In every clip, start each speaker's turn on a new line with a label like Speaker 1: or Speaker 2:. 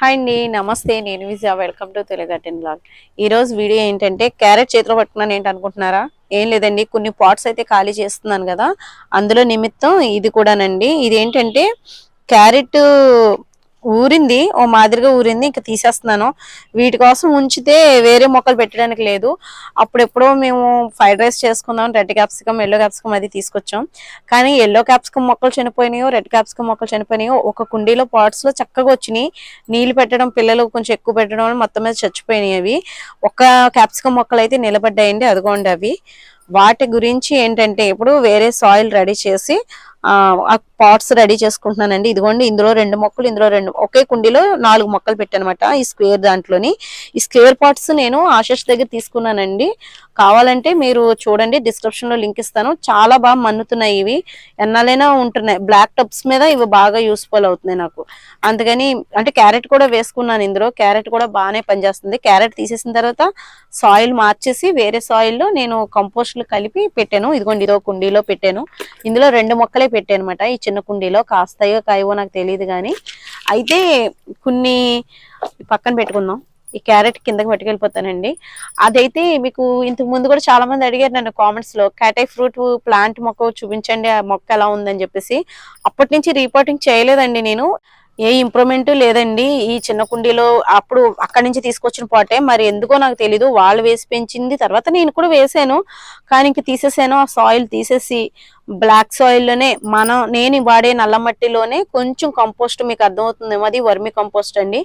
Speaker 1: Hi అండి నమస్తే. నేను విజయ వెల్కమ్ టు తెలుగటెన్ బ్లాగ్. ఈరోజు వీడియో ఏంటంటే క్యారెట్ చేతిలో పట్టుకున్నాను ఏంటి అనుకుంటున్నారా? ఏం లేదండి కొన్ని పాట్స్ అయితే ఖాళీ చేస్తున్నాను కదా. అందులో నిమిత్తం ఇది కూడానండి. ఇది ఏంటంటే క్యారెట్ ఊరింది ఓ మాదిరిగా ఊరింది ఇంకా తీసేస్తున్నాను. వీటి కోసం ఉంచితే వేరే మొక్కలు పెట్టడానికి లేదు. అప్పుడెప్పుడో మేము ఫ్రైడ్ రైస్ చేసుకుందాం రెడ్ క్యాప్సికమ్ ఎల్లో క్యాప్సికమ్ అది తీసుకొచ్చాం. కానీ ఎల్లో క్యాప్సికమ్ మొక్కలు చనిపోయినాయో రెడ్ క్యాప్సికమ్ మొక్కలు చనిపోయినాయో ఒక కుండీలో పాట్స్లో చక్కగా వచ్చినాయి. నీళ్ళు పెట్టడం పిల్లలు కొంచెం ఎక్కువ పెట్టడం మొత్తం మీద చచ్చిపోయినాయి అవి. ఒక క్యాప్సికమ్ మొక్కలు అయితే నిలబడ్డాయండి అదిగోండి అవి. వాటి గురించి ఏంటంటే ఇప్పుడు వేరే సాయిల్ రెడీ చేసి ఆ పాట్స్ రెడీ చేసుకుంటున్నానండి. ఇదిగోండి ఇందులో రెండు మొక్కలు ఇందులో రెండు ఒకే కుండీలో నాలుగు మొక్కలు పెట్టానమాట ఈ స్క్వేర్ దాంట్లోని. ఈ స్క్వేర్ పాట్స్ నేను ఆశిష్ దగ్గర తీసుకున్నానండి. కావాలంటే మీరు చూడండి డిస్క్రిప్షన్లో లింక్ ఇస్తాను. చాలా బాగా మన్నుతున్నాయి ఇవి. ఎన్నాలైనా ఉంటున్నాయి. బ్లాక్ టప్స్ మీద ఇవి బాగా యూస్ఫుల్ అవుతున్నాయి నాకు. అందుకని అంటే క్యారెట్ కూడా వేసుకున్నాను ఇందులో. క్యారెట్ కూడా బాగానే పనిచేస్తుంది. క్యారెట్ తీసేసిన తర్వాత సాయిల్ మార్చేసి వేరే సాయిల్లో నేను కంపోస్ట్లు కలిపి పెట్టాను. ఇదిగోండి ఇదో కుండీలో పెట్టాను. ఇందులో రెండు మొక్కలే పెట్టాను అనమాట ఈ చిన్న కుండీలో కాస్తాయో కాయవో నాకు తెలియదు కానీ అయితే కొన్ని పక్కన పెట్టుకుందాం. ఈ క్యారెట్ కిందకి పట్టుకెళ్ళిపోతానండి. అదైతే మీకు ఇంతకు ముందు కూడా చాలా మంది అడిగారు నన్ను కామెంట్స్లో క్యాటై ఫ్రూట్ ప్లాంట్ మొక్క చూపించండి ఆ మొక్క ఎలా ఉందని చెప్పేసి. అప్పటి నుంచి రిపోర్టింగ్ చేయలేదండి నేను. ఏ ఇంప్రూవ్మెంట్ లేదండి. ఈ చిన్న కుండీలో అప్పుడు అక్కడి నుంచి తీసుకొచ్చిన పాటే. మరి ఎందుకో నాకు తెలీదు. వాళ్ళు వేసి పెంచింది. తర్వాత నేను కూడా వేసాను. కానీ ఇంక తీసేసాను. ఆ సాయిల్ తీసేసి బ్లాక్ సాయిల్లోనే మనం నేను వాడే నల్ల మట్టిలోనే కొంచెం కంపోస్ట్ మీకు అర్థమవుతుందేమో అది వర్మి కంపోస్ట్ అండి.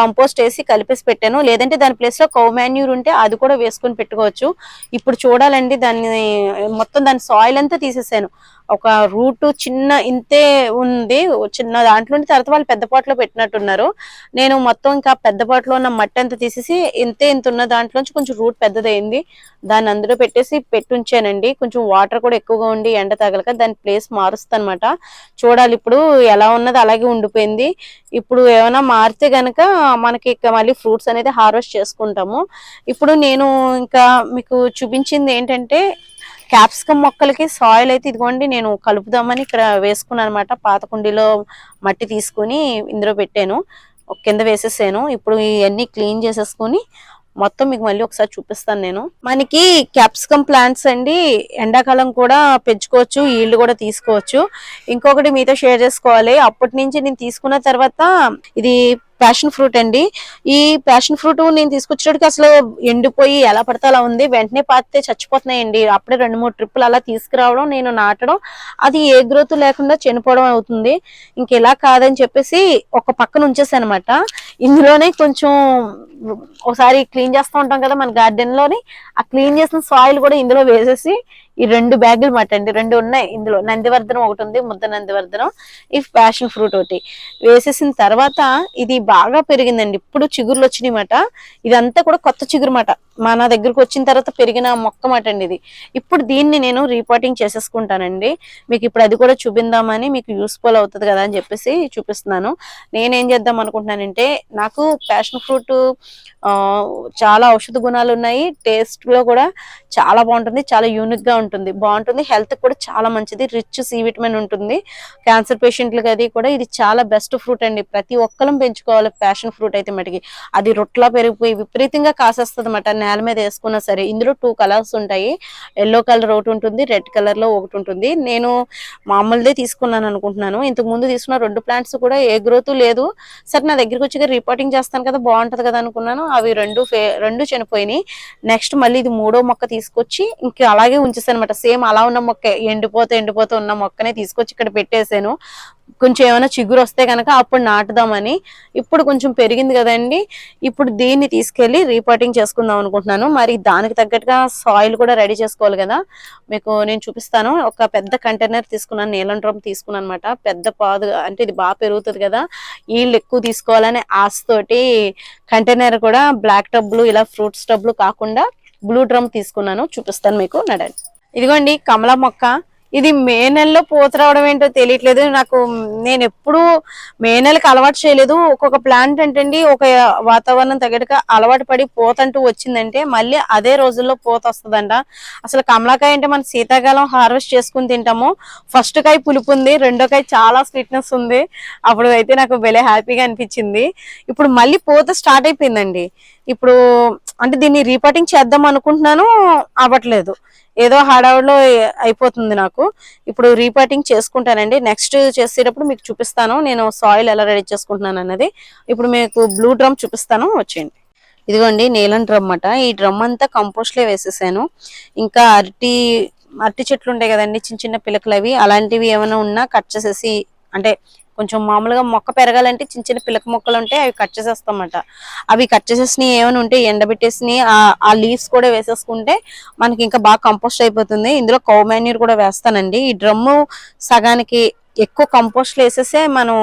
Speaker 1: కంపోస్ట్ వేసి కలిపేసి పెట్టాను. లేదంటే దాని ప్లేస్లో కౌ మాన్యూర్ ఉంటే అది కూడా వేసుకొని పెట్టుకోవచ్చు. ఇప్పుడు చూడాలండి దాన్ని మొత్తం దాని సాయిల్ అంతా తీసేసాను. ఒక రూట్ చిన్న ఇంతే ఉంది చిన్న దాంట్లో తర్వాత వాళ్ళు పెద్ద పాటలో పెట్టినట్టున్నారు. నేను మొత్తం ఇంకా పెద్ద పాటలో ఉన్న మట్టి అంతా తీసేసి ఇంతే ఇంత ఉన్న దాంట్లోంచి కొంచెం రూట్ పెద్దదైంది. దాన్ని అందులో పెట్టేసి పెట్టుంచానండి. కొంచెం వాటర్ కూడా ఎక్కువగా ఉండి ఎండ తగలక దాని ప్లేస్ మారుస్తానమాట చూడాలి ఇప్పుడు ఎలా ఉన్నది అలాగే ఉండిపోయింది. ఇప్పుడు ఏమైనా మారితే గనక మనకి ఇక మళ్ళీ ఫ్రూట్స్ అనేది హార్వెస్ట్ చేసుకుంటాము. ఇప్పుడు నేను ఇంకా మీకు చూపించింది ఏంటంటే క్యాప్సికమ్ మొక్కలకి సాయిల్ అయితే ఇదిగోండి నేను కలుపుదామని ఇక్కడ వేసుకున్నాను అనమాట పాత కుండీలో మట్టి తీసుకుని ఇందులో పెట్టాను. కింద వేసేసాను. ఇప్పుడు ఇవన్నీ క్లీన్ చేసేసుకొని మొత్తం మీకు మళ్ళీ ఒకసారి చూపిస్తాను నేను. మనకి క్యాప్సికమ్ ప్లాంట్స్ అండి ఎండాకాలం కూడా పెంచుకోవచ్చు ఈల్డ్ కూడా తీసుకోవచ్చు. ఇంకొకటి మీతో షేర్ చేసుకోవాలి. అప్పటి నుంచి నేను తీసుకున్న తర్వాత ఇది ప్యాషన్ ఫ్రూట్ అండి. ఈ ప్యాషన్ ఫ్రూట్ నేను తీసుకొచ్చేటికి అసలు ఎండిపోయి ఎలా పడితే అలా ఉంది. వెంటనే పాతితే చచ్చిపోతున్నాయండి. అప్పుడే రెండు మూడు ట్రిప్పులు అలా తీసుకురావడం నేను నాటడం అది ఏ గ్రోత్ లేకుండా చనిపోవడం అవుతుంది. ఇంకెలా కాదని చెప్పేసి ఒక పక్కన ఉంచేసాను అనమాట ఇందులోనే కొంచెం ఒకసారి క్లీన్ చేస్తూ ఉంటాం కదా మన గార్డెన్లోని ఆ క్లీన్ చేసిన సాయిల్ కూడా ఇందులో వేసేసి ఈ రెండు బ్యాగులు మాట అండి. రెండు ఉన్నాయి. ఇందులో నందివర్ధనం ఒకటి ఉంది ముద్ద నందివర్ధనం ఈ ప్యాషన్ ఫ్రూట్ ఒకటి. వేసేసిన తర్వాత ఇది బాగా పెరిగిందండి. ఇప్పుడు చిగురులు వచ్చినాయి మాట. ఇదంతా కూడా కొత్త చిగురు మాట. మన దగ్గరకు వచ్చిన తర్వాత పెరిగిన మొక్క మాట అండి ఇది. ఇప్పుడు దీన్ని నేను రీపోర్టింగ్ చేసేసుకుంటానండి. మీకు ఇప్పుడు అది కూడా చూపిందామని మీకు యూస్ఫుల్ అవుతుంది కదా అని చెప్పేసి చూపిస్తున్నాను. నేనేం చేద్దాం అనుకుంటున్నానంటే నాకు ప్యాషన్ ఫ్రూట్ చాలా ఔషధ గుణాలు ఉన్నాయి. టేస్ట్లో కూడా చాలా బాగుంటుంది. చాలా యూనిక్గా ఉంటుంది. బాగుంటుంది. హెల్త్ కూడా చాలా మంచిది. రిచ్ సి విటమిన్ ఉంటుంది. క్యాన్సర్ పేషెంట్లకి అది కూడా ఇది చాలా బెస్ట్ ఫ్రూట్ అండి. ప్రతి ఒక్కరం పెంచుకోవాలి ప్యాషన్ ఫ్రూట్ అయితే మటుకి. అది రొట్లా పెరిగిపోయి విపరీతంగా కాసేస్తుంది అన్నమాట నేల మీద వేసుకున్నా సరే ఇందులో టూ కలర్స్ ఉంటాయి. ఎల్లో కలర్ ఒకటి ఉంటుంది రెడ్ కలర్లో ఒకటి ఉంటుంది. నేను మామూలుదే తీసుకున్నాను అనుకుంటున్నాను. ఇంతకు ముందు తీసుకున్న రెండు ప్లాంట్స్ కూడా ఏ గ్రోత్ లేదు. సరే నా దగ్గరికి వచ్చి రిపోర్టింగ్ చేస్తాను కదా బాగుంటది కదా అనుకున్నాను. అవి రెండు ఫే- రెండు చనిపోయినాయి. నెక్స్ట్ మళ్ళీ ఇది మూడో మొక్క తీసుకొచ్చి ఇంకా అలాగే ఉంచేసాను అనమాట సేమ్ అలా ఉన్న మొక్క ఎండిపోతే ఎండిపోతే ఉన్న మొక్కనే తీసుకొచ్చి ఇక్కడ పెట్టేశాను కొంచెం ఏమైనా చిగురు వస్తే కనుక అప్పుడు నాటుదామని ఇప్పుడు కొంచెం పెరిగింది కదండి. ఇప్పుడు దీన్ని తీసుకెళ్ళి రీపాటింగ్ చేసుకుందాం అనుకుంటున్నాను. మరి దానికి తగ్గట్టుగా సాయిల్ కూడా రెడీ చేసుకోవాలి కదా. మీకు నేను చూపిస్తాను. ఒక పెద్ద కంటైనర్ తీసుకున్నాను. నీలం డ్రమ్ తీసుకున్నాను అనమాట పెద్ద పాదు అంటే ఇది బాగా పెరుగుతుంది కదా. వీళ్ళు ఎక్కువ తీసుకోవాలనే ఆశతోటి కంటైనర్ కూడా బ్లాక్ టబ్లు ఇలా ఫ్రూట్స్ టబ్లు కాకుండా బ్లూ డ్రమ్ తీసుకున్నాను. చూపిస్తాను మీకు. నడండి. ఇదిగోండి కమల మొక్క. ఇది మే నెలలో పూత రావడం ఏంటో తెలియట్లేదు. నాకు నేను ఎప్పుడు మే నెలకు అలవాటు చేయలేదు. ఒక్కొక్క ప్లాంట్ ఏంటండి ఒక వాతావరణం తగ్గట్టుగా అలవాటు పడి పూత అంటూ వచ్చిందంటే మళ్ళీ అదే రోజుల్లో పూత వస్తుందంట. అసలు కమలాకాయ అంటే మనం శీతాకాలం హార్వెస్ట్ చేసుకుని తింటాము. ఫస్ట్ కాయ పులుపు ఉంది రెండో కాయ చాలా స్వీట్నెస్ ఉంది. అప్పుడు అయితే నాకు భలే హ్యాపీగా అనిపించింది. ఇప్పుడు మళ్ళీ పూత స్టార్ట్ అయిపోయిందండి. ఇప్పుడు అంటే దీన్ని రీపాటింగ్ చేద్దాం అనుకుంటున్నాను అవ్వట్లేదు. ఏదో హడావుడిలో అయిపోతుంది నాకు. ఇప్పుడు రీపాటింగ్ చేసుకుంటానండి. నెక్స్ట్ చేసేటప్పుడు మీకు చూపిస్తాను. నేను సాయిల్ ఎలా రెడీ చేసుకుంటున్నాను అన్నది. ఇప్పుడు మీకు బ్లూ డ్రమ్ చూపిస్తాను. వచ్చేయండి. ఇదిగోండి నీలం డ్రమ్ అట ఈ డ్రమ్ అంతా కంపోస్ట్లో వేసేసాను. ఇంకా అరటి అరటి చెట్లు ఉంటాయి కదండి చిన్న చిన్న పిలకలు అవి. అలాంటివి ఏమైనా ఉన్నా కట్ చేసేసి అంటే కొంచెం మామూలుగా మొక్క పెరగాలంటే చిన్న చిన్న పిలక మొక్కలు ఉంటాయి అవి కట్ చేసేస్తామట. అవి కట్ చేసేసినవి ఏమైనా ఉంటే ఎండబెట్టేసి ఆ లీవ్స్ కూడా వేసేసుకుంటే మనకి ఇంకా బాగా కంపోస్ట్ అయిపోతుంది. ఇందులో కౌ కూడా వేస్తానండి. ఈ డ్రమ్ము సగానికి ఎక్కువ కంపోస్ట్ వేసేసే మనం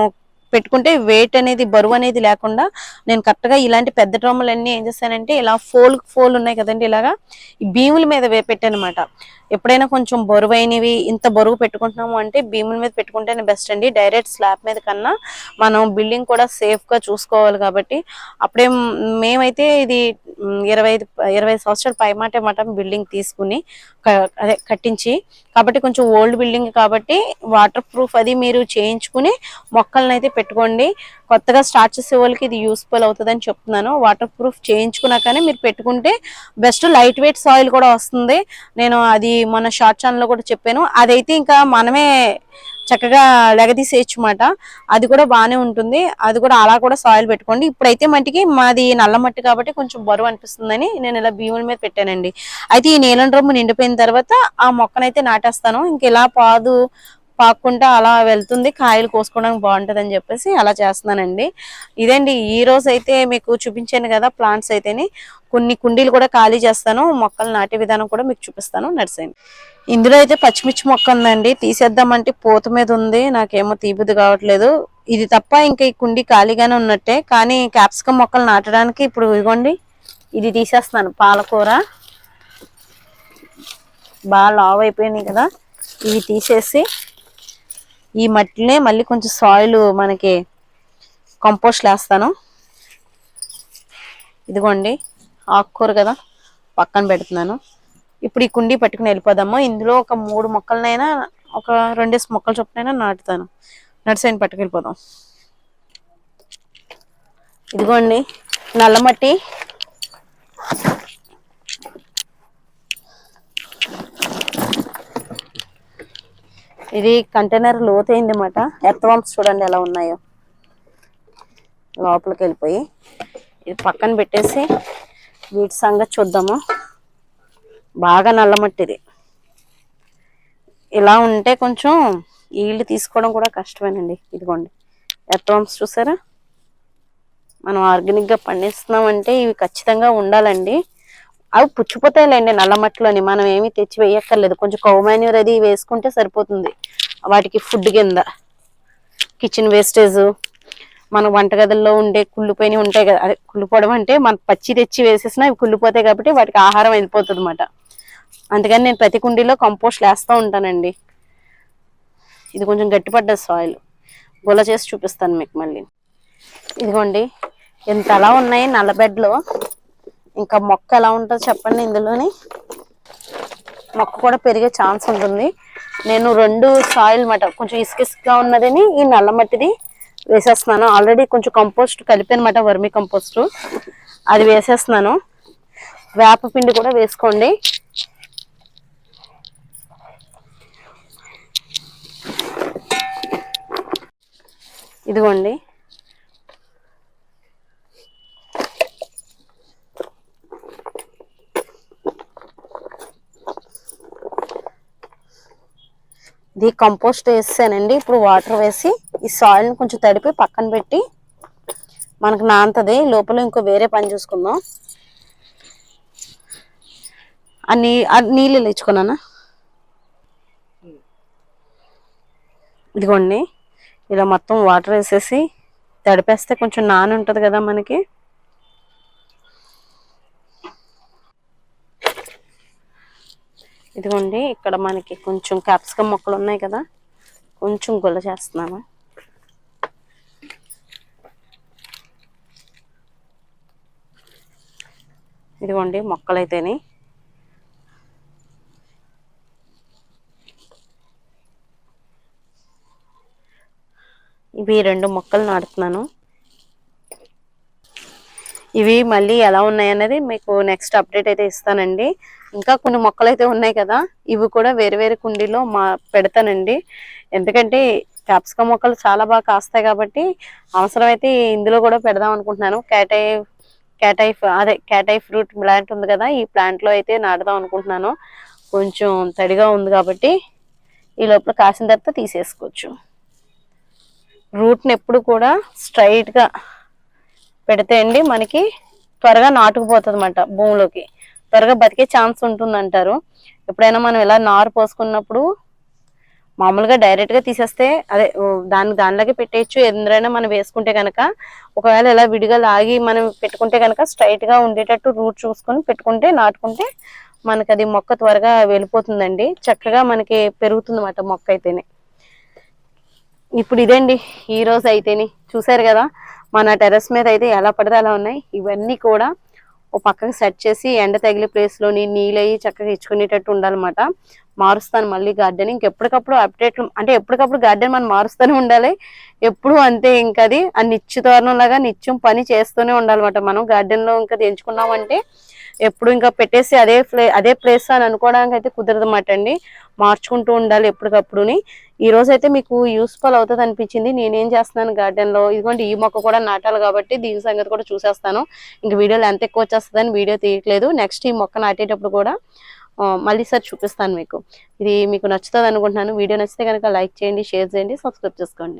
Speaker 1: పెట్టుకుంటే వెయిట్ అనేది బరువు అనేది లేకుండా నేను కరెక్ట్గా ఇలాంటి పెద్ద డ్రమ్ములన్నీ ఏం చేస్తానంటే ఇలా ఫోల్ ఫోల్ ఉన్నాయి కదండి ఇలాగా ఈ భీముల మీద వే- పెట్టానమాట. ఎప్పుడైనా కొంచెం బరువైనవి ఇంత బరువు పెట్టుకుంటున్నాము అంటే భీముల మీద పెట్టుకుంటేనే బెస్ట్ అండి. డైరెక్ట్ స్లాబ్ మీద కన్నా మనం బిల్డింగ్ కూడా సేఫ్గా చూసుకోవాలి కాబట్టి అప్పుడే మేమైతే ఇది ఇరవై ఐదు ఇరవై సంవత్సరాలు సంవత్సరాల పైమాటే మాట బిల్డింగ్ తీసుకుని అదే కట్టించి కాబట్టి కొంచెం ఓల్డ్ బిల్డింగ్ కాబట్టి వాటర్ ప్రూఫ్ అది మీరు చేయించుకుని మొక్కలను అయితే పెట్టుకోండి. కొత్తగా స్టార్ట్ చేసే వాళ్ళకి ఇది యూస్ఫుల్ అవుతుందని చెప్తున్నాను. వాటర్ ప్రూఫ్ చేయించుకున్నాకనే మీరు పెట్టుకుంటే బెస్ట్ లైట్ వెయిట్ సాయిల్ కూడా వస్తుంది. నేను అది మన షార్ట్ ఛానల్లో కూడా చెప్పాను. అదైతే ఇంకా మనమే చక్కగా లెగదీసేయచ్చుమాట అది కూడా బాగానే ఉంటుంది. అది కూడా అలా కూడా సాయిల్ పెట్టుకోండి. ఇప్పుడైతే మట్టికి మాది నల్ల మట్టి కాబట్టి కొంచెం బరువు అనిపిస్తుందని నేను ఇలా భీముల మీద పెట్టానండి. అయితే ఈ నీలం రొమ్ము నిండిపోయిన తర్వాత ఆ మొక్కనైతే నాటేస్తాను. ఇంక ఇలా పాదు పాక్కుంటా అలా వెళ్తుంది. కాయలు కోసుకోవడానికి బాగుంటుంది అని చెప్పేసి అలా చేస్తున్నానండి. ఇదండి ఈ రోజు అయితే మీకు చూపించాను కదా ప్లాంట్స్ అయితేని. కొన్ని కుండీలు కూడా ఖాళీ చేస్తాను. మొక్కలు నాటే విధానం కూడా మీకు చూపిస్తాను. నడిసేయండి. ఇందులో అయితే పచ్చిమిర్చి మొక్క ఉందండి. తీసేద్దామంటే పూత మీద ఉంది. నాకేమో తీబుద్ది కావట్లేదు. ఇది తప్ప ఇంకా ఈ కుండీ ఖాళీగానే ఉన్నట్టే. కానీ క్యాప్సికం మొక్కలు నాటడానికి ఇప్పుడు ఇదిగోండి ఇది తీసేస్తున్నాను. పాలకూర. బాగా లావ్ అయిపోయినాయి కదా. ఇవి తీసేసి ఈ మట్టినే మళ్ళీ కొంచెం సాయిల్ మనకి కంపోస్ట్ వేస్తాను ఇదిగోండి ఆకుకూర కదా పక్కన పెడుతున్నాను. ఇప్పుడు ఈ కుండీ పట్టుకుని వెళ్ళిపోదాము. ఇందులో ఒక మూడు మొక్కలనైనా ఒక రెండేసి మొక్కలు చొప్పునైనా నాటుతాను. నర్సరీని పట్టుకెళ్ళిపోదాం ఇదిగోండి నల్ల ఇది కంటైనర్ లోతైంది అన్నమాట ఎర్త్వామ్స్ చూడండి ఎలా ఉన్నాయో. లోపలికి వెళ్ళిపోయి ఇది పక్కన పెట్టేసి వీటి సంగతి చూద్దాము. బాగా నల్లమట్టిది ఇలా ఉంటే కొంచెం ఈల్డ్ తీసుకోవడం కూడా కష్టమేనండి. ఇదిగోండి. ఎర్త్వామ్స్ చూసారా? మనం ఆర్గానిక్గా పండిస్తున్నామంటే ఇవి ఖచ్చితంగా ఉండాలండి. అవి పుచ్చిపోతాయిలేండి నల్ల మట్టిలోని. మనం ఏమీ తెచ్చి వేయక్కర్లేదు. కొంచెం కౌమాన్యూర్ అది వేసుకుంటే సరిపోతుంది. వాటికి ఫుడ్ కింద. కిచెన్ వేస్టేజ్ మన వంటగదుల్లో ఉండే కుళ్ళిపోయినవి ఉంటాయి కదా. అదే కుళ్ళిపోవడం అంటే మన పచ్చి తెచ్చి వేసేసినా అవి కుళ్ళిపోతాయి కాబట్టి వాటికి ఆహారం వెళ్ళిపోతుంది అనమాట అందుకని నేను ప్రతి కుండీలో కంపోస్ట్ వేస్తూ ఉంటానండి. ఇది కొంచెం గట్టిపడ్డ సాయిల్ గుల చేసి చూపిస్తాను మీకు మళ్ళీ. ఇదిగోండి. ఇంత అలా ఉన్నాయి నల్ల బెడ్లో ఇంకా మొక్క ఎలా ఉంటుందో చెప్పండి ఇందులోని. మొక్క కూడా పెరిగే ఛాన్స్ ఉంటుంది. నేను రెండు సాయిల్ మాట కొంచెం ఇసుకిసుగా ఉన్నదని ఈ నల్ల మట్టిది వేసేస్తున్నాను. ఆల్రెడీ కొంచెం కంపోస్ట్ కలిపానమాట వర్మి కంపోస్ట్ అది వేసేస్తున్నాను. వేప పిండి కూడా వేసుకోండి. ఇదిగోండి. ఇది కంపోస్ట్ వేసానండి ఇప్పుడు వాటర్ వేసి ఈ సాయిల్ని కొంచెం తడిపి పక్కన పెట్టి మనకు నాంతది. లోపల ఇంకో వేరే పని చూసుకుందాం. ఆ నీ ఆ నీళ్ళు ఇచ్చుకున్నానా ఇదిగోండి. ఇలా మొత్తం వాటర్ వేసేసి తడిపేస్తే కొంచెం నాన ఉంటుంది కదా మనకి. ఇదిగోండి ఇక్కడ మనకి కొంచెం క్యాప్సికమ్ మొక్కలు ఉన్నాయి కదా కొంచెం గుల్ల చేస్తున్నాను. ఇదిగోండి మొక్కలు అయితేనే. ఇవి రెండు మొక్కలు నాటుతున్నాను. ఇవి మళ్ళీ ఎలా ఉన్నాయి అనేది మీకు నెక్స్ట్ అప్డేట్ అయితే ఇస్తానండి. ఇంకా కొన్ని మొక్కలు అయితే ఉన్నాయి కదా ఇవి కూడా వేరు వేరు కుండీలో మా పెడతానండి. ఎందుకంటే క్యాప్సికం మొక్కలు చాలా బాగా కాస్తాయి కాబట్టి అవసరమైతే ఇందులో కూడా పెడదాం అనుకుంటున్నాను. క్యాటై క్యాటై అదే క్యాటై ఫ్రూట్ ప్లాంట్ ఉంది కదా ఈ ప్లాంట్లో అయితే నాటుదాం అనుకుంటున్నాను. కొంచెం తడిగా ఉంది కాబట్టి ఈ లోపల కాసిన తర్వాత తీసేసుకోవచ్చు. రూట్ని ఎప్పుడు కూడా స్ట్రైట్గా పెడితే అండి మనకి త్వరగా నాటుకుపోతుంది అన్నమాట భూమిలోకి. త్వరగా బతికే ఛాన్స్ ఉంటుంది అంటారు ఎప్పుడైనా మనం ఇలా నారు పోసుకున్నప్పుడు మామూలుగా డైరెక్ట్గా తీసేస్తే అదే దాని దాన్ని దానిలాగే పెట్టేయచ్చు. ఎందుకైనా మనం వేసుకుంటే కనుక ఒకవేళ ఇలా విడిగా లాగి మనం పెట్టుకుంటే కనుక స్ట్రైట్గా ఉండేటట్టు రూట్ చూసుకొని పెట్టుకుంటే నాటుకుంటే మనకి అది మొక్క త్వరగా వెళ్ళిపోతుందండి. చక్కగా మనకి పెరుగుతుంది అన్నమాట మొక్క అయితేనే. ఇప్పుడు ఇదండి ఈ రోజు అయితేని. చూసారు కదా మన టెర్రస్ మీద అయితే ఎలా పడితే అలా ఉన్నాయి. ఇవన్నీ కూడా ఒక పక్కకి సెట్ చేసి ఎండ తగిలే ప్లేస్లోని నీళ్ళు అయ్యి చక్కగా ఇచ్చుకునేటట్టు ఉండాలన్నమాట. మారుస్తాను మళ్ళీ గార్డెన్. ఇంకెప్పటికప్పుడు అప్డేట్లు అంటే ఎప్పటికప్పుడు గార్డెన్ మనం మారుస్తూనే ఉండాలి. ఎప్పుడు అంతే ఇంకా అది ఆ నిత్య లాగా నిత్యం పని చేస్తూనే ఉండాలన్నమాట మనం. గార్డెన్లో ఇంకా ఎంచుకున్నామంటే ఎప్పుడు ఇంకా పెట్టేసి అదే ప్లే అదే ప్లేస్ అని అనుకోవడానికి అయితే కుదరదన్నమాట అండి. మార్చుకుంటూ ఉండాలి ఎప్పటికప్పుడుని. ఈ రోజు అయితే మీకు యూస్ఫుల్ అవుతుంది అనిపించింది. నేనేం చేస్తున్నాను గార్డెన్లో ఇదిగోండి ఈ మొక్క కూడా నాటాలి కాబట్టి దీని సంగతి కూడా చూసేస్తాను. ఇంక వీడియోలో ఎంత ఎక్కువ వచ్చేస్తుందని వీడియో తీయట్లేదు. నెక్స్ట్ ఈ మొక్క నాటేటప్పుడు కూడా మళ్ళీ సార్ చూపిస్తాను మీకు. ఇది మీకు నచ్చుతుంది అనుకుంటున్నాను. వీడియో నచ్చితే కనుక లైక్ చేయండి షేర్ చేయండి సబ్స్క్రైబ్ చేసుకోండి.